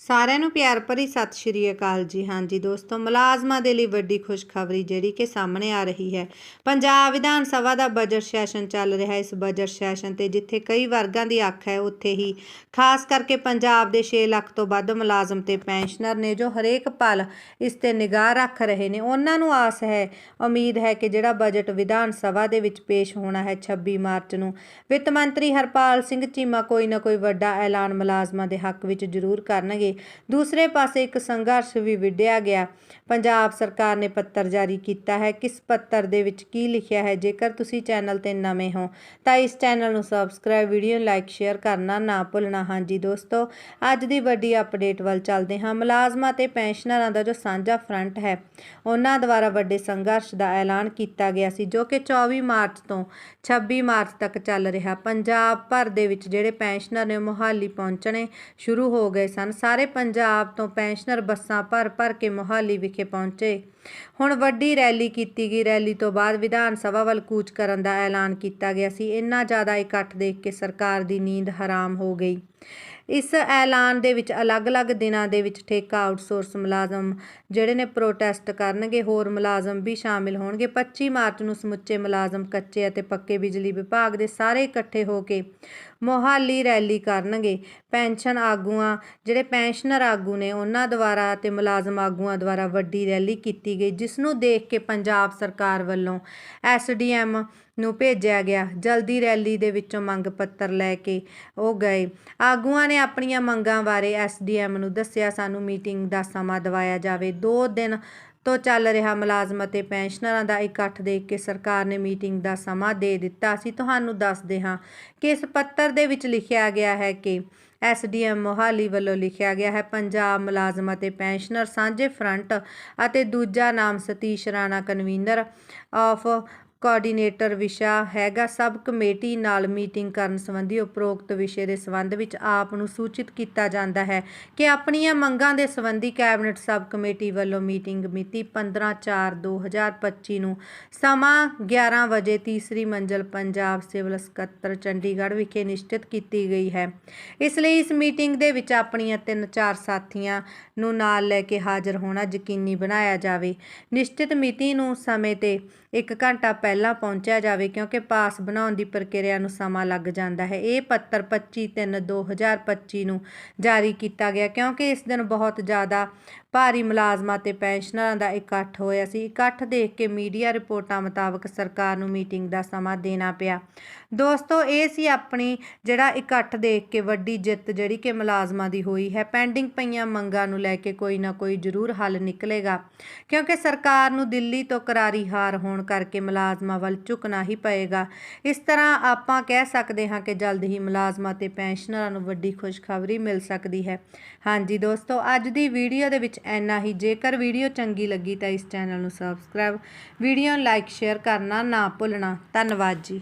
ਸਾਰਿਆਂ ਨੂੰ ਪਿਆਰ ਭਰੀ ਸਤਿ ਸ਼੍ਰੀ ਅਕਾਲ ਜੀ। ਹਾਂਜੀ ਦੋਸਤੋ, ਮੁਲਾਜ਼ਮਾਂ ਦੇ ਲਈ ਵੱਡੀ ਖੁਸ਼ਖਬਰੀ ਜਿਹੜੀ ਕਿ ਸਾਹਮਣੇ ਆ ਰਹੀ ਹੈ। ਪੰਜਾਬ ਵਿਧਾਨ ਸਭਾ ਦਾ ਬਜਟ ਸੈਸ਼ਨ ਚੱਲ ਰਿਹਾ ਇਸ ਬਜਟ ਸੈਸ਼ਨ ਤੇ ਜਿੱਥੇ ਕਈ ਵਰਗਾਂ ਦੀ ਅੱਖ ਹੈ, ਉੱਥੇ ਹੀ ਖਾਸ ਕਰਕੇ ਪੰਜਾਬ ਦੇ 6 ਲੱਖ ਤੋਂ ਵੱਧ ਮੁਲਾਜ਼ਮ ਤੇ ਪੈਨਸ਼ਨਰ ਨੇ ਜੋ ਹਰੇਕ ਪਲ ਇਸ ਤੇ ਨਿਗਾਹ ਰੱਖ ਰਹੇ ਨੇ, ਉਹਨਾਂ ਨੂੰ ਆਸ ਹੈ, ਉਮੀਦ ਹੈ ਕਿ ਜਿਹੜਾ ਬਜਟ ਵਿਧਾਨ ਸਭਾ ਦੇ ਵਿੱਚ ਪੇਸ਼ ਹੋਣਾ ਹੈ 26 ਮਾਰਚ ਨੂੰ, ਵਿੱਤ ਮੰਤਰੀ ਹਰਪਾਲ ਸਿੰਘ ਚੀਮਾ ਕੋਈ ਨਾ ਕੋਈ ਵੱਡਾ ਐਲਾਨ ਮੁਲਾਜ਼ਮਾਂ ਦੇ ਹੱਕ ਵਿੱਚ ਜ਼ਰੂਰ ਕਰਨਗੇ। ਦੂਸਰੇ ਪਾਸੇ ਇੱਕ ਸੰਘਰਸ਼ ਵੀ ਵਿੱਢਿਆ ਗਿਆ। ਪੰਜਾਬ ਸਰਕਾਰ ਨੇ ਪੱਤਰ ਜਾਰੀ ਕੀਤਾ ਹੈ। ਕਿਸ ਪੱਤਰ ਦੇ ਵਿੱਚ ਕੀ ਲਿਖਿਆ ਹੈ? ਜੇਕਰ ਤੁਸੀਂ ਚੈਨਲ ਤੇ ਨਵੇਂ ਹੋ, ਤਾਂ ਇਸ ਚੈਨਲ ਨੂੰ ਸਬਸਕ੍ਰਾਈਬ, ਵੀਡੀਓ ਲਾਈਕ, ਸ਼ੇਅਰ ਕਰਨਾ ਨਾ ਭੁੱਲਣਾ। ਹਾਂਜੀ ਦੋਸਤੋ, ਅੱਜ ਦੀ ਵੱਡੀ ਅਪਡੇਟ ਵੱਲ ਚੱਲਦੇ ਹਾਂ। ਮੁਲਾਜ਼ਮਾਂ ਤੇ ਪੈਨਸ਼ਨਰਾਂ ਦਾ ਜੋ ਸਾਂਝਾ ਫਰੰਟ ਹੈ, ਉਹਨਾਂ ਦੁਆਰਾ ਵੱਡੇ ਸੰਘਰਸ਼ ਦਾ ਐਲਾਨ ਕੀਤਾ ਗਿਆ ਸੀ, ਜੋ ਕਿ 24 ਮਾਰਚ ਤੋਂ 26 ਮਾਰਚ ਤੱਕ ਚੱਲ ਰਿਹਾ। ਪੰਜਾਬ ਭਰ ਦੇ ਵਿੱਚ ਜਿਹੜੇ ਪੈਨਸ਼ਨਰ ਨੇ ਉਹ ਮੁਹਾਲੀ ਪਹੁੰਚਣੇ ਸ਼ੁਰੂ ਹੋ ਗਏ ਸਨ। ਸਾਰੇ ਪੰਜਾਬ ਤੋਂ ਪੈਨਸ਼ਨਰ ਬੱਸਾਂ ਭਰ ਭਰ ਕੇ ਮੋਹਾਲੀ ਵਿਖੇ ਪਹੁੰਚੇ। ਹੁਣ ਵੱਡੀ ਰੈਲੀ ਕੀਤੀ ਗਈ। ਰੈਲੀ ਤੋਂ ਬਾਅਦ ਵਿਧਾਨ ਸਭਾ ਵੱਲ ਕੂਚ ਕਰਨ ਦਾ ਐਲਾਨ ਕੀਤਾ ਗਿਆ ਸੀ। ਇੰਨਾ ਜ਼ਿਆਦਾ ਇਕੱਠ ਦੇਖ ਕੇ ਸਰਕਾਰ ਦੀ ਨੀਂਦ ਹਰਾਮ ਹੋ ਗਈ। ਇਸ ਐਲਾਨ ਦੇ ਵਿੱਚ ਅਲੱਗ-ਅਲੱਗ ਦਿਨਾਂ ਦੇ ਵਿੱਚ ਠੇਕਾ ਆਊਟਸੋਰਸ ਮੁਲਾਜ਼ਮ ਜਿਹੜੇ ਨੇ ਪ੍ਰੋਟੈਸਟ ਕਰਨਗੇ, ਹੋਰ ਮੁਲਾਜ਼ਮ ਵੀ ਸ਼ਾਮਿਲ ਹੋਣਗੇ। 25 ਮਾਰਚ ਨੂੰ ਸਮੁੱਚੇ ਮੁਲਾਜ਼ਮ ਕੱਚੇ ਅਤੇ ਪੱਕੇ ਬਿਜਲੀ ਵਿਭਾਗ ਦੇ ਸਾਰੇ ਇਕੱਠੇ ਹੋ ਕੇ ਮੋਹਾਲੀ ਰੈਲੀ ਕਰਨਗੇ। ਪੈਨਸ਼ਨ ਆਗੂਆਂ, ਜਿਹੜੇ ਪੈਨਸ਼ਨਰ ਆਗੂ ਨੇ, ਉਹਨਾਂ ਦੁਆਰਾ ਤੇ ਮੁਲਾਜ਼ਮ ਆਗੂਆਂ ਦੁਆਰਾ ਵੱਡੀ ਰੈਲੀ ਕੀਤੀ ਗਈ, ਜਿਸ ਨੂੰ ਦੇਖ ਕੇ ਪੰਜਾਬ ਸਰਕਾਰ ਵੱਲੋਂ ਐਸਡੀਐਮ ਨੂੰ ਭੇਜਿਆ ਗਿਆ। ਜਲਦੀ ਰੈਲੀ ਦੇ ਵਿੱਚੋਂ ਮੰਗ ਪੱਤਰ ਲੈ ਕੇ ਉਹ ਗਏ। ਆਗੂਆਂ ਨੇ ਆਪਣੀਆਂ ਮੰਗਾਂ ਬਾਰੇ ਐਸਡੀਐਮ ਨੂੰ ਦੱਸਿਆ, ਸਾਨੂੰ ਮੀਟਿੰਗ ਦਾ ਸਮਾਂ ਦਿਵਾਇਆ ਜਾਵੇ। 2 ਦਿਨ ਤੋਂ ਚੱਲ ਰਿਹਾ ਮੁਲਾਜ਼ਮ ਅਤੇ ਪੈਨਸ਼ਨਰਾਂ ਦਾ ਇਕੱਠ ਦੇਖ ਕੇ ਸਰਕਾਰ ਨੇ ਮੀਟਿੰਗ ਦਾ ਸਮਾਂ ਦੇ ਦਿੱਤਾ। ਸੀ ਤੁਹਾਨੂੰ ਦੱਸਦੇ ਹਾਂ ਕਿ ਇਸ ਪੱਤਰ ਦੇ ਵਿੱਚ ਲਿਖਿਆ ਗਿਆ ਹੈ ਕਿ ਐਸਡੀਐਮ ਮੋਹਾਲੀ ਵੱਲੋਂ ਲਿਖਿਆ ਗਿਆ ਹੈ, ਪੰਜਾਬ ਮੁਲਾਜ਼ਮ ਅਤੇ ਪੈਨਸ਼ਨਰ ਸਾਂਝੇ ਫਰੰਟ ਅਤੇ ਦੂਜਾ ਨਾਮ Satish Rana, convener of coordinator ਵਿਸ਼ਾ ਹੈਗਾ ਸਬ ਕਮੇਟੀ ਨਾਲ ਮੀਟਿੰਗ ਕਰਨ ਸੰਬੰਧੀ ਉਪਰੋਕਤ ਵਿਸ਼ੇ ਦੇ ਸੰਬੰਧ ਵਿੱਚ ਆਪ ਨੂੰ ਸੂਚਿਤ ਕੀਤਾ ਜਾਂਦਾ ਹੈ ਕਿ ਆਪਣੀਆਂ ਮੰਗਾਂ ਦੇ ਸੰਬੰਧੀ ਕੈਬਨਿਟ ਸਬ ਕਮੇਟੀ ਵੱਲੋਂ ਮੀਟਿੰਗ ਮਿਤੀ 15/4/2025 ਨੂੰ ਸਮਾਂ 11 ਵਜੇ ਤੀਸਰੀ ਮੰਜ਼ਲ ਪੰਜਾਬ ਸਿਵਲ ਸਕੱਤਰ ਚੰਡੀਗੜ੍ਹ ਵਿਖੇ ਨਿਸ਼ਚਿਤ ਕੀਤੀ ਗਈ ਹੈ। ਇਸ ਲਈ ਇਸ ਮੀਟਿੰਗ ਦੇ ਵਿੱਚ ਆਪਣੀਆਂ ਤਿੰਨ ਚਾਰ ਸਾਥੀਆਂ ਨੂੰ ਨਾਲ ਲੈ ਕੇ ਹਾਜ਼ਰ ਹੋਣਾ ਯਕੀਨੀ ਬਣਾਇਆ ਜਾਵੇ। ਨਿਸ਼ਚਿਤ ਮਿਤੀ ਨੂੰ ਸਮੇਂ ਤੇ 1 ਘੰਟਾ ਪਹਿਲਾਂ ਪਹਿਲਾਂ ਪਹੁੰਚਿਆ ਜਾਵੇ ਕਿਉਂਕਿ ਪਾਸ ਬਣਾਉਣ ਦੀ ਪ੍ਰਕਿਰਿਆ ਨੂੰ ਸਮਾਂ ਲੱਗ ਜਾਂਦਾ ਹੈ। ਇਹ ਪੱਤਰ 25/3/2025 ਨੂੰ ਜਾਰੀ ਕੀਤਾ ਗਿਆ ਕਿਉਂਕਿ ਇਸ ਦਿਨ ਬਹੁਤ ਜ਼ਿਆਦਾ ਭਾਰੀ ਮੁਲਾਜ਼ਮਾਂ ਤੇ ਪੈਨਸ਼ਨਰਾਂ ਦਾ ਇਕੱਠ ਹੋਇਆ ਸੀ। ਇਕੱਠ ਦੇਖ ਕੇ ਮੀਡੀਆ ਰਿਪੋਰਟਾਂ ਮੁਤਾਬਕ ਸਰਕਾਰ ਨੂੰ ਮੀਟਿੰਗ ਦਾ ਸਮਾਂ ਦੇਣਾ ਪਿਆ। ਦੋਸਤੋ, ਇਹ ਸੀ ਆਪਣੀ ਜਿਹੜਾ ਇਕੱਠ ਦੇਖ ਕੇ ਵੱਡੀ ਜਿੱਤ ਜਿਹੜੀ ਕਿ ਮੁਲਾਜ਼ਮਾਂ ਦੀ ਹੋਈ ਹੈ। ਪੈਂਡਿੰਗ ਪਈਆਂ ਮੰਗਾਂ ਨੂੰ ਲੈ ਕੇ ਕੋਈ ਨਾ ਕੋਈ ਜ਼ਰੂਰ ਹੱਲ ਨਿਕਲੇਗਾ, ਕਿਉਂਕਿ ਸਰਕਾਰ ਨੂੰ ਦਿੱਲੀ ਤੋਂ ਕਰਾਰੀ ਹਾਰ ਹੋਣ ਕਰਕੇ ਮੁਲਾਜ਼ਮਾਂ ਵੱਲ ਝੁਕਣਾ ਹੀ ਪਏਗਾ। ਇਸ ਤਰ੍ਹਾਂ ਆਪਾਂ ਕਹਿ ਸਕਦੇ ਹਾਂ ਕਿ ਜਲਦ ਹੀ ਮੁਲਾਜ਼ਮਾਂ ਤੇ ਪੈਨਸ਼ਨਰਾਂ ਨੂੰ ਵੱਡੀ ਖੁਸ਼ਖਬਰੀ ਮਿਲ ਸਕਦੀ ਹੈ। ਹਾਂਜੀ ਦੋਸਤੋ, ਅੱਜ ਦੀ ਵੀਡੀਓ ਦੇ ਵਿੱਚ ਇੰਨਾ ਹੀ। ਜੇਕਰ ਵੀਡੀਓ ਚੰਗੀ ਲੱਗੀ ਤਾਂ ਇਸ ਚੈਨਲ ਨੂੰ ਸਬਸਕ੍ਰਾਈਬ ਵੀਡੀਓ ਨੂੰ ਲਾਈਕ ਸ਼ੇਅਰ ਕਰਨਾ ਨਾ ਭੁੱਲਣਾ। ਧੰਨਵਾਦ ਜੀ।